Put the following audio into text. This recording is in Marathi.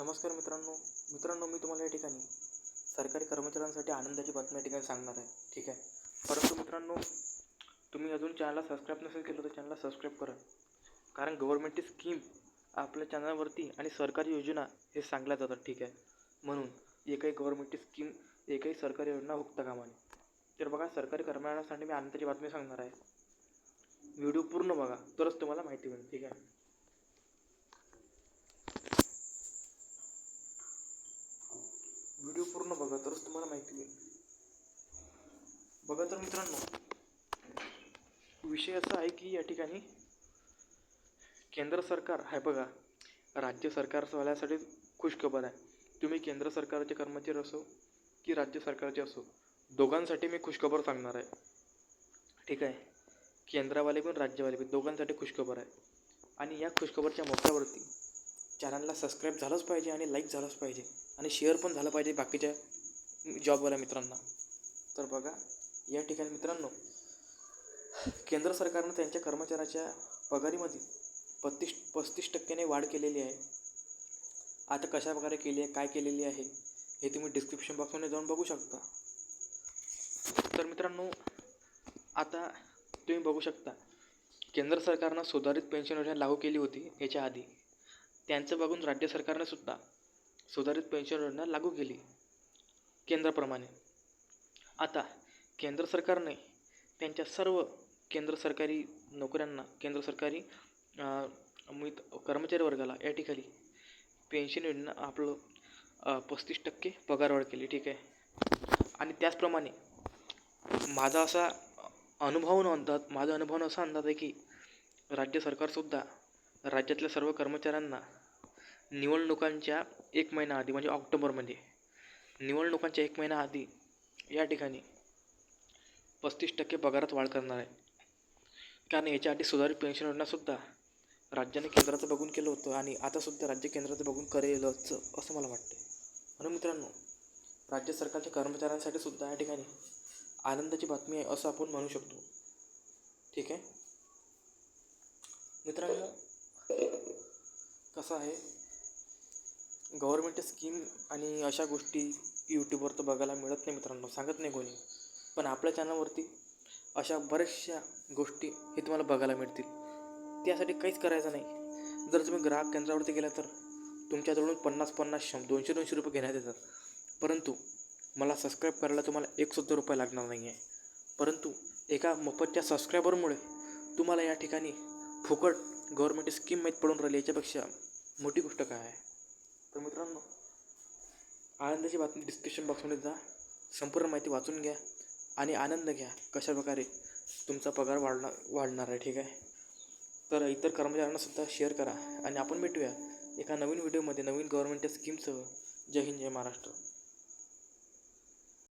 नमस्कार मित्रांनो. मित्रांनो मी तुम्हाला या ठिकाणी सरकारी कर्मचाऱ्यांसाठी आनंदाची बातमी या ठिकाणी सांगणार आहे. ठीक आहे? परंतु मित्रांनो तुम्ही अजून चॅनलला सबस्क्राईब नसेल केलं तर चॅनलला सबस्क्राईब करा. कारण गव्हर्मेंटची स्कीम आपल्या चॅनलवरती आणि सरकारी योजना हे सांगल्या जातात. ठीक आहे? म्हणून एकही गव्हर्मेंटची स्कीम एकही सरकारी योजना हुकता कामा नये तर बघा सरकारी कर्मचाऱ्यांसाठी मी आनंदाची बातमी सांगणार आहे. व्हिडिओ पूर्ण बघा तरच तुम्हाला माहिती मिळेल. ठीक आहे व्हिडिओ पूर्ण बघा तरच तुम्हाला माहिती मिळेल बघा तर मित्रांनो विषय असा आहे की या ठिकाणी केंद्र सरकार आहे बघा राज्य सरकारवाल्यासाठी खुशखबर आहे. तुम्ही केंद्र सरकारचे कर्मचारी असो की राज्य सरकारचे असो दोघांसाठी मी खुशखबर सांगणार आहे. ठीक आहे? केंद्रवाले पण राज्यवाले पण दोघांसाठी खुशखबर आहे. आणि या खुशखबरच्या मोक्यावरती चॅनलला सबस्क्राईब झालंच पाहिजे आणि लाईक झालंच पाहिजे आणि शेअर पण झालं पाहिजे बाकीच्या जॉबवाल्या मित्रांना. तर बघा या ठिकाणी मित्रांनो केंद्र सरकारनं त्यांच्या कर्मचाऱ्याच्या पगारीमध्ये पस्तीस पस्तीस टक्क्याने वाढ केलेली आहे. आता कशा प्रकारे केली आहे काय केलेली आहे हे तुम्ही डिस्क्रिप्शन बॉक्समध्ये जाऊन बघू शकता. तर मित्रांनो आता तुम्ही बघू शकता केंद्र सरकारनं सुधारित पेन्शन योजना लागू केली होती याच्या आधी. त्यांचं बघून राज्य सरकारने सुद्धा सुधारित पेन्शन योजना लागू केली. केंद्राप्रमाणे. आता केंद्र सरकारने त्यांच्या सर्व केंद्र सरकारी नोकऱ्यांना केंद्र सरकारी मित कर्मचारी वर्गाला या ठिकाणी पेन्शन योजना आपलं पस्तीस टक्के पगारवाढ केली ठीक आहे. आणि त्याचप्रमाणे माझा असा अनुभव अंदाज माझा अनुभव असा अंदाज आहे की राज्य सरकारसुद्धा राज्यातल्या सर्व कर्मचाऱ्यांना निवडणुकांच्या एक महिना आधी म्हणजे ऑक्टोबरमध्ये निवडणुकांच्या एक महिना आधी या ठिकाणी पस्तीस टक्के पगारात वाढ करणार आहे. कारण याच्या आधी सुधारित पेन्शन योजनासुद्धा राज्याने केंद्राचं बघून केलं होतं आणि आतासुद्धा राज्य केंद्राचं बघून करेलच असं मला वाटतं म्हणून मित्रांनो राज्य सरकारच्या कर्मचाऱ्यांसाठी सुद्धा या ठिकाणी आनंदाची बातमी आहे असं आपण म्हणू शकतो. ठीक आहे? मित्रांनो कसं आहे? गव्हर्मेंट स्कीम आणि अशा गोष्टी यूट्यूबवर तर बघायला मिळत नाही मित्रांनो सांगत नाही कोणी. पण आपल्या चॅनलवरती अशा बऱ्याचशा गोष्टी हे तुम्हाला बघायला मिळतील. त्यासाठी काहीच करायचं नाही. जर तुम्ही ग्राहक केंद्रावरती गेला तर तुमच्याजवळून पन्नास पन्नास शं दोनशे दोनशे रुपये घेण्यात येतात. परंतु मला सबस्क्राईब करायला तुम्हाला एकसुद्धा रुपये लागणार नाही आहे परंतु एका मोफतच्या सबस्क्रायबरमुळे तुम्हाला या ठिकाणी फुकट गव्हर्मेंट स्कीम माहीत पडून राहिली याच्यापेक्षा मोठी गोष्ट काय आहे? तर मित्रांनो आनंदाची बातमी डिस्क्रिप्शन बॉक्समध्ये जा. संपूर्ण माहिती वाचून घ्या आणि आनंद घ्या. कशाप्रकारे तुमचा पगार वाढणार वाढणार आहे ठीक आहे? तर इतर कर्मचाऱ्यांनासुद्धा शेअर करा आणि आपण भेटूया एका नवीन व्हिडिओमध्ये नवीन गव्हर्मेंटच्या स्कीमसह जय हिंद जय महाराष्ट्र.